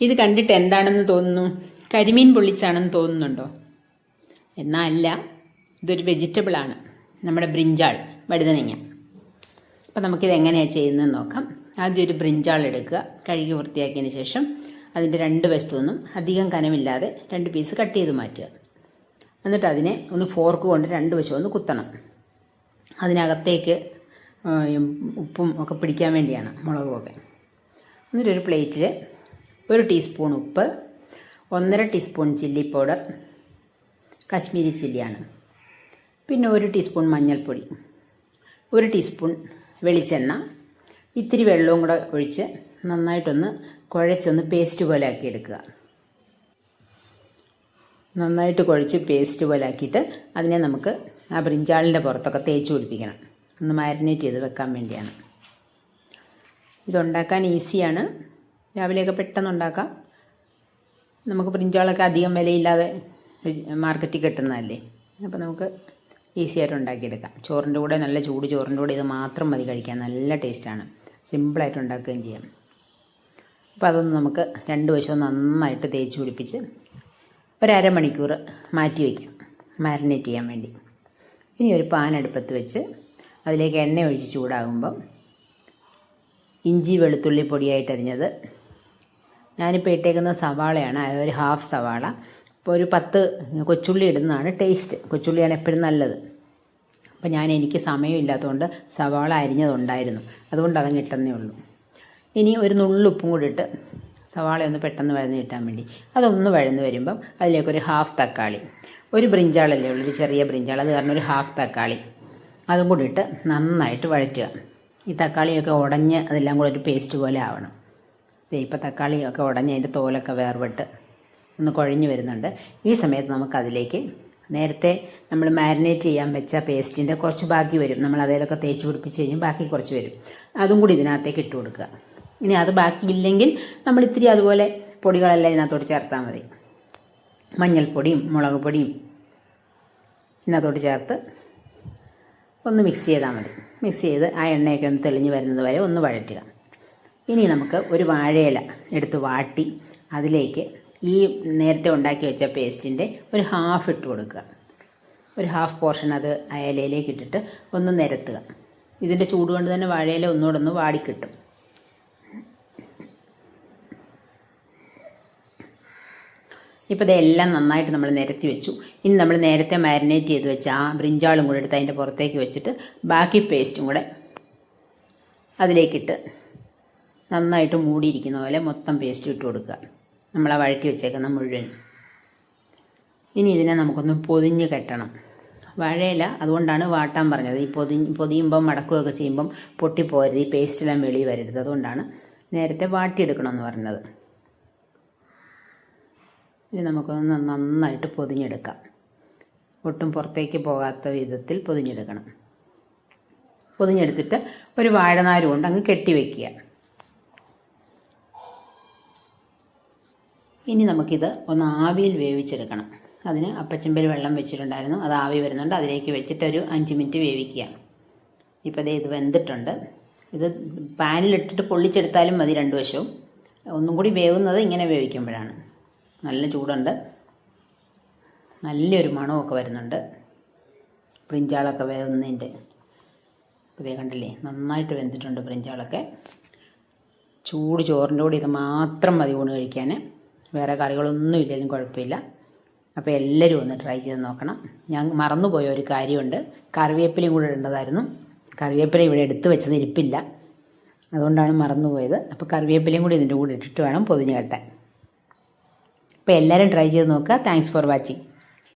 ഇത് കണ്ടിട്ട് എന്താണെന്ന് തോന്നുന്നു? കരിമീൻ പൊള്ളിച്ചാണെന്ന് തോന്നുന്നുണ്ടോ? എന്നല്ല ഇതൊരു വെജിറ്റബിളാണ് നമ്മുടെ ബ്രിഞ്ചാൾ വഴുതനങ്ങ. അപ്പോൾ നമുക്കിത് എങ്ങനെയാണ് ചെയ്യുന്നതെന്ന് നോക്കാം. ആദ്യം ഒരു ബ്രിഞ്ചാൾ എടുക്കുക. കഴുകി വൃത്തിയാക്കിയതിന് ശേഷം അതിന്റെ രണ്ട് വശത്തുനിന്നും അധികം കനമില്ലാതെ രണ്ട് പീസ് കട്ട് ചെയ്ത് മാറ്റുക. എന്നിട്ട് അതിനെ ഒന്ന് ഫോർക്ക് കൊണ്ട് രണ്ട് വശം ഒന്ന് കുത്തണം. അതിനകത്തേക്ക് ഉപ്പും ഒക്കെ പിടിക്കാൻ വേണ്ടിയാണ് മുളകുമൊക്കെ എന്നിട്ടൊരു പ്ലേറ്റിൽ ഒരു ടീസ്പൂൺ ഉപ്പ് ഒന്നര ടീസ്പൂൺ ചില്ലി പൗഡർ കാശ്മീരി ചില്ലിയാണ്. പിന്നെ ഒരു ടീസ്പൂൺ മഞ്ഞൾപ്പൊടി ഒരു ടീസ്പൂൺ വെളിച്ചെണ്ണ ഇത്തിരി വെള്ളവും കൂടെ ഒഴിച്ച് നന്നായിട്ടൊന്ന് കുഴച്ചൊന്ന് പേസ്റ്റ് പോലെ ആക്കിയെടുക്കുക. നന്നായിട്ട് കുഴച്ച് പേസ്റ്റ് പോലെ ആക്കിയിട്ട് അതിനെ നമുക്ക് ആ ബ്രിഞ്ചാളിന്റെ പുറത്തൊക്കെ തേച്ച് പിടിപ്പിക്കണം. ഒന്ന് മാരിനേറ്റ് ചെയ്ത് വെക്കാൻ വേണ്ടിയാണ്. ഇതുണ്ടാക്കാൻ ഈസിയാണ്. രാവിലെയൊക്കെ പെട്ടെന്ന് ഉണ്ടാക്കാം നമുക്ക് പ്രിഞ്ചോളൊക്കെ അധികം വിലയില്ലാതെ മാർക്കറ്റിൽ കിട്ടുന്നതല്ലേ? അപ്പോൾ നമുക്ക് ഈസി ആയിട്ട് ഉണ്ടാക്കിയെടുക്കാം. ചോറിന്റെ കൂടെ നല്ല ചൂട് ചോറിന്റെ കൂടെ ഇത് മാത്രം മതി കഴിക്കാൻ. നല്ല ടേസ്റ്റാണ് സിമ്പിളായിട്ട് ഉണ്ടാക്കുകയും ചെയ്യാം. അപ്പോൾ അതൊന്ന് നമുക്ക് രണ്ട് വശവും നന്നായിട്ട് തേച്ച് പിടിപ്പിച്ച് ഒരമണിക്കൂർ മാറ്റി വയ്ക്കാം മാരിനേറ്റ് ചെയ്യാൻ വേണ്ടി. ഇനി ഒരു പാൻ അടുപ്പത്ത് വെച്ച് അതിലേക്ക് എണ്ണ ഒഴിച്ച് ചൂടാകുമ്പം ഇഞ്ചി വെളുത്തുള്ളി പൊടിയായിട്ട് അരിഞ്ഞത് ഞാനിപ്പോൾ ഇട്ടേക്കുന്ന സവാളയാണ് ഒരു ഹാഫ് സവാള. ഇപ്പോൾ ഒരു പത്ത് കൊച്ചുള്ളി ഇടുന്നതാണ് ടേസ്റ്റ് കൊച്ചുള്ളിയാണ് എപ്പോഴും നല്ലത്. അപ്പോൾ ഞാൻ എനിക്ക് സമയമില്ലാത്തതുകൊണ്ട് സവാള അരിഞ്ഞതുണ്ടായിരുന്നു. അതുകൊണ്ട് അതങ്ങ് ഇട്ടെന്നേ ഉള്ളൂ. ഇനി ഒരു നുള്ളുപ്പും കൂടി ഇട്ട് സവാള ഒന്ന് പെട്ടെന്ന് വഴന്ന് കിട്ടാൻ വേണ്ടി അതൊന്ന് വഴന്ന് വരുമ്പം അതിലേക്കൊരു ഹാഫ് തക്കാളി. ഒരു ബ്രിഞ്ചാളല്ലേ ഉള്ളൂ ഒരു ചെറിയ ബ്രിഞ്ചാൾ. അത് കാരണം ഒരു ഹാഫ് തക്കാളി. അതും കൂടി ഇട്ട് നന്നായിട്ട് വഴറ്റുക. ഈ തക്കാളിയൊക്കെ ഉടഞ്ഞ് അതെല്ലാം കൂടെ ഒരു പേസ്റ്റ് പോലെ ആവണം. ഇപ്പോൾ തക്കാളിയൊക്കെ ഉടഞ്ഞ് അതിന്റെ തോലൊക്കെ വേർപെട്ട് ഒന്ന് കുഴഞ്ഞു വരുന്നുണ്ട്. ഈ സമയത്ത് നമുക്കതിലേക്ക് നേരത്തെ നമ്മൾ മാരിനേറ്റ് ചെയ്യാൻ വെച്ച പേസ്റ്റിന്റെ കുറച്ച് ബാക്കി വരും. നമ്മൾ അതേലൊക്കെ തേച്ച് പിടിപ്പിച്ച് കഴിഞ്ഞ് ബാക്കി കുറച്ച് വരും. അതും കൂടി ഇതിനകത്തേക്ക് ഇട്ട് കൊടുക്കുക. ഇനി അത് ബാക്കിയില്ലെങ്കിൽ നമ്മൾ ഇത്തിരി അതുപോലെ പൊടികളെല്ലാം ഇതിനകത്തോട്ട് ചേർത്താൽ മതി. മഞ്ഞൾപ്പൊടിയും മുളക് പൊടിയും ഇതിനകത്തോട്ട് ചേർത്ത് ഒന്ന് മിക്സ് ചെയ്താൽ മതി. മിക്സ് ചെയ്ത് ആ എണ്ണയൊക്കെ ഒന്ന് തെളിഞ്ഞ് വരുന്നത് വരെ ഒന്ന് വഴറ്റുക. ഇനി നമുക്ക് ഒരു വാഴയില എടുത്ത് വാട്ടി അതിലേക്ക് ഈ നേരത്തെ ഉണ്ടാക്കി വെച്ച പേസ്റ്റിന്റെ ഒരു ഹാഫ് ഇട്ട് കൊടുക്കുക. ഒരു ഹാഫ് പോർഷൻ അത് അയലയിലേക്ക് ഇട്ടിട്ട് ഒന്ന് നിരത്തുക. ഇതിന്റെ ചൂട് കൊണ്ട് തന്നെ വാഴയില ഒന്നുകൂടെ ഒന്ന് വാടിക്കിട്ടും ഇപ്പോൾ ഇതെല്ലാം നന്നായിട്ട് നമ്മൾ നിരത്തി വെച്ചു. ഇനി നമ്മൾ നേരത്തെ മാരിനേറ്റ് ചെയ്ത് വെച്ച ആ ബ്രിഞ്ചാളും കൂടെ എടുത്ത് അതിന്റെ പുറത്തേക്ക് വെച്ചിട്ട് ബാക്കി പേസ്റ്റും കൂടെ അതിലേക്കിട്ട് നന്നായിട്ട് മൂടിയിരിക്കുന്ന പോലെ മൊത്തം പേസ്റ്റ് ഇട്ട് കൊടുക്കുക. നമ്മൾ ആ വഴറ്റി വെച്ചേക്കുന്ന മുഴുവൻ. ഇനി ഇതിനെ നമുക്കൊന്ന് പൊതിഞ്ഞ് കെട്ടണം. വാഴയില അതുകൊണ്ടാണ് വാട്ടാൻ പറഞ്ഞത്. ഈ പൊതി പൊതിയുമ്പം മടക്കുകയൊക്കെ ചെയ്യുമ്പം പൊട്ടിപ്പോരുത് ഈ പേസ്റ്റെല്ലാം വെളി വരരുത്. അതുകൊണ്ടാണ് നേരത്തെ വാട്ടിയെടുക്കണമെന്ന് പറഞ്ഞത്. ഇനി നമുക്കൊന്ന് നന്നായിട്ട് പൊതിഞ്ഞെടുക്കാം. ഒട്ടും പുറത്തേക്ക് പോകാത്ത വിധത്തിൽ പൊതിഞ്ഞെടുക്കണം. പൊതിഞ്ഞെടുത്തിട്ട് ഒരു വാഴനാരും കൊണ്ട് അങ്ങ് കെട്ടി വയ്ക്കുക ഇനി നമുക്കിത് ഒന്ന് ആവിയിൽ വേവിച്ചെടുക്കണം. അതിന് അപ്പച്ചമ്പൽ വെള്ളം വെച്ചിട്ടുണ്ടായിരുന്നു. അത് ആവി വരുന്നുണ്ട്. അതിലേക്ക് വെച്ചിട്ട് ഒരു അഞ്ച് മിനിറ്റ് വേവിക്കുക. ഇപ്പോൾ ദേ ഇത് വെന്തിട്ടുണ്ട്. ഇത് പാനിലിട്ടിട്ട് പൊള്ളിച്ചെടുത്താലും മതി രണ്ട് വശവും. ഒന്നും കൂടി വേവുന്നത് ഇങ്ങനെ വേവിക്കുമ്പോഴാണ്. നല്ല ചൂടുണ്ട്. നല്ലൊരു മണമൊക്കെ വരുന്നുണ്ട്. പ്രിഞ്ചാളൊക്കെ വേവുന്നതിന്റെ. ഇതേ കണ്ടില്ലേ? നന്നായിട്ട് വെന്തിട്ടുണ്ട് പ്രിഞ്ചാളൊക്കെ ചൂട് ചോറിന്റെ കൂടെ ഇത് മാത്രം മതി ഊണ് കഴിക്കാൻ. വേറെ കറികളൊന്നും ഇല്ലെങ്കിലും കുഴപ്പമില്ല. അപ്പോൾ എല്ലാവരും ഒന്ന് ട്രൈ ചെയ്ത് നോക്കണം. ഞാൻ മറന്നുപോയ ഒരു കാര്യമുണ്ട്. കറിവേപ്പിലയും കൂടെ ഇടേണ്ടതായിരുന്നു. കറിവേപ്പില ഇവിടെ എടുത്തു വെച്ചത് ഇരിപ്പില്ല. അതുകൊണ്ടാണ് മറന്നുപോയത്. അപ്പോൾ കറിവേപ്പിലയും കൂടി ഇതിന്റെ കൂടെ ഇട്ടിട്ട് വേണം പൊതിഞ്ഞ് കെട്ടാൻ. അപ്പോൾ എല്ലാവരും ട്രൈ ചെയ്ത് നോക്കുക. Thanks for watching